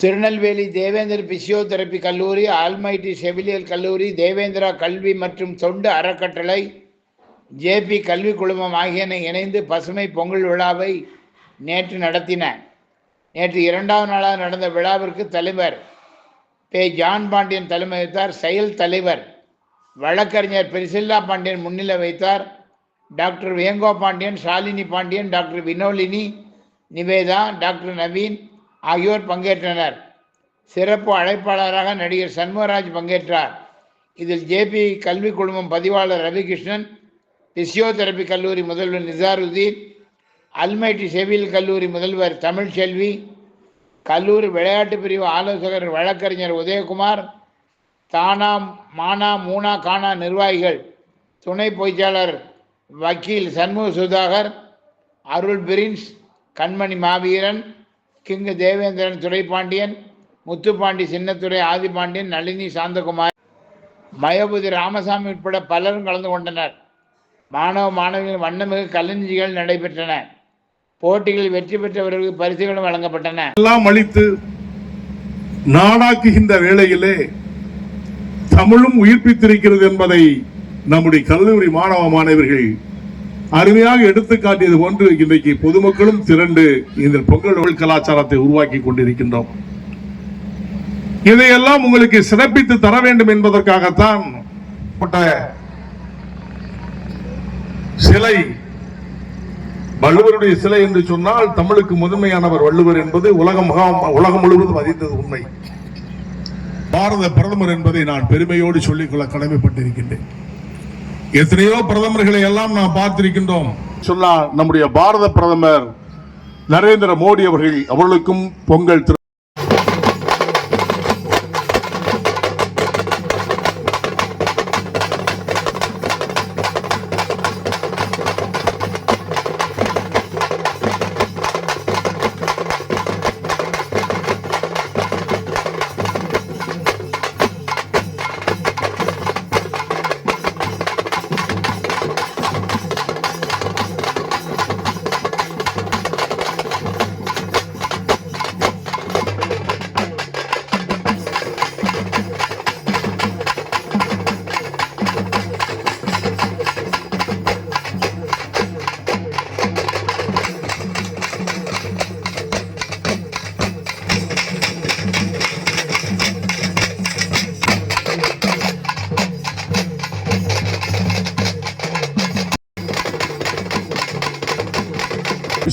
Tirunelveli Devendra physiotherapy கல்லூரி almighty செவிலியல் கல்லூரி தேவேந்திரா கல்வி மற்றும் தொண்டு அறக்கட்டளை ஜேபி கல்வி குழுமம் ஆகியன இணைந்து பசுமை பொங்கல் விழாவை நேற்று நடத்தின. நேற்று இரண்டாவது நாளாக நடந்த விழாவிற்கு தலைவர் பே. ஜான் பாண்டியன் தலைமை வைத்தார் செயல் தலைவர் வழக்கறிஞர் பிரிசில்லா பாண்டியன் முன்னிலை வைத்தார் டாக்டர் வேங்கோ பாண்டியன் ஷாலினி பாண்டியன் டாக்டர் வினோலினி நிவேதா டாக்டர் நவீன் ஆகியோர் பங்கேற்றனர். சிறப்பு அழைப்பாளராக நடிகர் சண்முகராஜ் பங்கேற்றார். இதில் ஜேபி கல்விக் குழுமம் பதிவாளர் ரவிகிருஷ்ணன் பிசியோதெரபி கல்லூரி முதல்வர் நிசாருதீன் அல்மைட்டி செவில் கல்லூரி முதல்வர் தமிழ்ச்செல்வி கல்லூரி விளையாட்டு பிரிவு ஆலோசகர் வழக்கறிஞர் உதயகுமார் தானா மானா மூனா கானா நிர்வாகிகள் துணை பொய்ச்சாளர் வக்கீல் சண்முக சுதாகர் அருள் பிரின்ஸ் கண்மணி மாவீரன் கிங்கு தேவேந்திரன் துரைப்பாண்டியன் முத்துப்பாண்டி சின்னத்துறை ஆதிபாண்டியன் நளினி சாந்தகுமார் மயபுதி ராமசாமி உட்பட பலரும் கலந்து கொண்டனர். மாணவ மாணவிகள் வண்ணமிகு கலைஞர்கள் நடைபெற்றன. போட்டிகளில் வெற்றி பெற்றவர்களுக்கு பரிசுகளும் வழங்கப்பட்டன. எல்லாம் அளித்து நாடாக்குகின்ற வேளையிலே தமிழும் உயிர்ப்பித்திருக்கிறது என்பதை நம்முடைய கல்லூரி மாணவ மாணவர்கள் அருமையாக எடுத்து காட்டியது போன்று இன்றைக்கு பொதுமக்களும் திரண்டு இந்த பொங்கல் உள் கலாச்சாரத்தை உருவாக்கி கொண்டிருக்கின்றோம். இதையெல்லாம் உங்களுக்கு சிறப்பித்து தர வேண்டும் என்பதற்காகத்தான் சிலை வள்ளுவருடைய சிலை என்று சொன்னால் தமிழுக்கு முதன்மையானவர் வள்ளுவர் என்பது உலகம் உலகம் முழுவதும் அறிந்தது உண்மை. பாரத பிரதமர் என்பதை நான் பெருமையோடு சொல்லிக்கொள்ள கடமைப்பட்டிருக்கின்றேன். எத்தனையோ பிரதமர்களை எல்லாம் நாம் பார்த்திருக்கின்றோம். சொன்னால் நம்முடைய பாரத பிரதமர் நரேந்திர மோடி அவர்கள் அவர்களுக்கும் பொங்கல்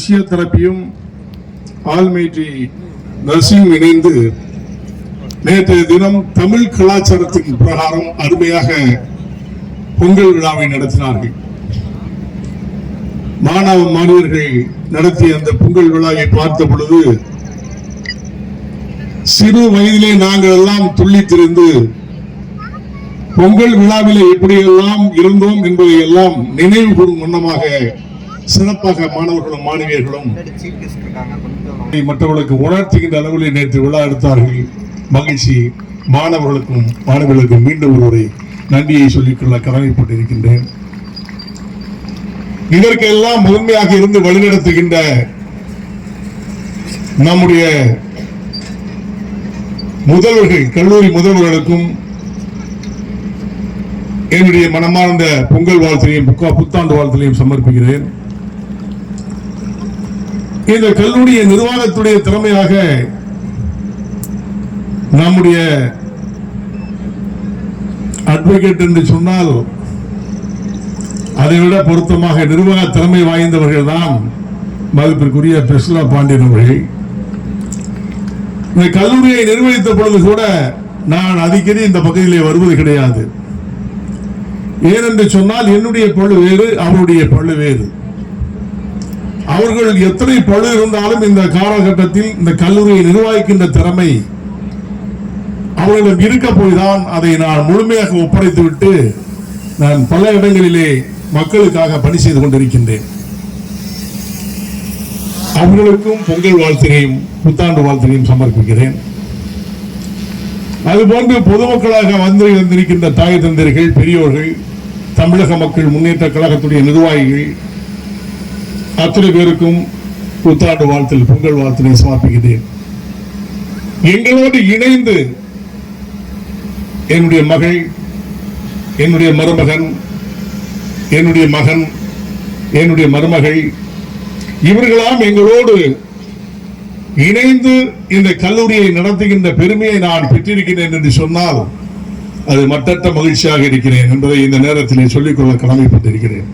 பிசியோதெரப்பியும் ஆல்மைட்டி நர்சிங் இணைந்து நேற்றைய தினம் தமிழ் கலாச்சாரத்தின் பிரகாரம் அருமையாக பொங்கல் விழாவை நடத்தினார்கள். மாணவ மாணவர்கள் நடத்திய அந்த பொங்கல் விழாவை பார்த்த பொழுது சிறு வயதிலே நாங்கள் எல்லாம் துள்ளித்திருந்து பொங்கல் விழாவிலே எப்படியெல்லாம் இருந்தோம் என்பதை எல்லாம் நினைவு கூறும் வண்ணமாக சிறப்பாக மாணவர்களும் மாணவியர்களும் மற்றவர்களுக்கு உணர்த்துகின்ற அளவில் நேற்று விழா எடுத்தார்கள். மகிழ்ச்சி. மாணவர்களுக்கும் மாணவர்களுக்கும் மீண்டும் ஒருவரை நன்றியை சொல்லிக்கொள்ள கடமைப்பட்டிருக்கின்றேன். இதற்கெல்லாம் முதன்மையாக இருந்து வழிநடத்துகின்ற நம்முடைய முதல்வர்கள் கல்லூரி முதல்வர்களுக்கும் என்னுடைய மனமார்ந்த பொங்கல் வாழ்த்தையும் புக்கா- புத்தாண்டு வாழ்த்தையும் சமர்ப்பிக்கிறேன். இந்த கல்லூரிய நிர்வாகத்துடைய திறமையாக நம்முடைய அட்வொகேட் என்று சொன்னால் அதைவிட பொருத்தமாக நிர்வாக திறமை வாய்ந்தவர்கள் தான் மதிப்பிற்குரிய பிரசுலா பாண்டியன் அவர்கள். இந்த கல்லூரியை நிர்வகித்த பொழுது கூட நான் அடிக்கடி இந்த பகுதியிலே வருவது கிடையாது. ஏனென்று சொன்னால் என்னுடைய பழு வேறு அவருடைய பழு வேறு. அவர்கள் எத்தனை பழு இருந்தாலும் இந்த காலகட்டத்தில் இந்த கல்லூரியை நிர்வகிக்கின்ற திறமை அவர்களிடம் இருக்க போய்தான் அதை நான் முழுமையாக ஒப்படைத்து விட்டு நான் பல இடங்களிலே மக்களுக்காக பணி செய்து கொண்டிருக்கின்றேன். அவர்களுக்கும் பொங்கல் வாழ்த்தினையும் புத்தாண்டு வாழ்த்தினையும் சமர்ப்பிக்கிறேன். அதுபோன்று பொதுமக்களாக வந்து வந்திருக்கின்ற தாய் தந்தர்கள் பெரியோர்கள் தமிழக மக்கள் முன்னேற்ற கழகத்துடைய நிர்வாகிகள் அத்தனை பேருக்கும் புத்தாண்டு வாழ்த்தில் பொங்கல் வாழ்த்தினை சமர்ப்பிக்கிறேன். எங்களோடு இணைந்து என்னுடைய மகள் என்னுடைய மருமகன் என்னுடைய மகன் என்னுடைய மருமகள் இவர்களாம் எங்களோடு இணைந்து இந்த கல்லூரியை நடத்துகின்ற பெருமையை நான் பெற்றிருக்கிறேன் என்று சொன்னால் அது மட்டற்ற மகிழ்ச்சியாக இருக்கிறேன் என்பதை இந்த நேரத்திலே சொல்லிக்கொள்ள கடமைப்பட்டிருக்கிறேன்.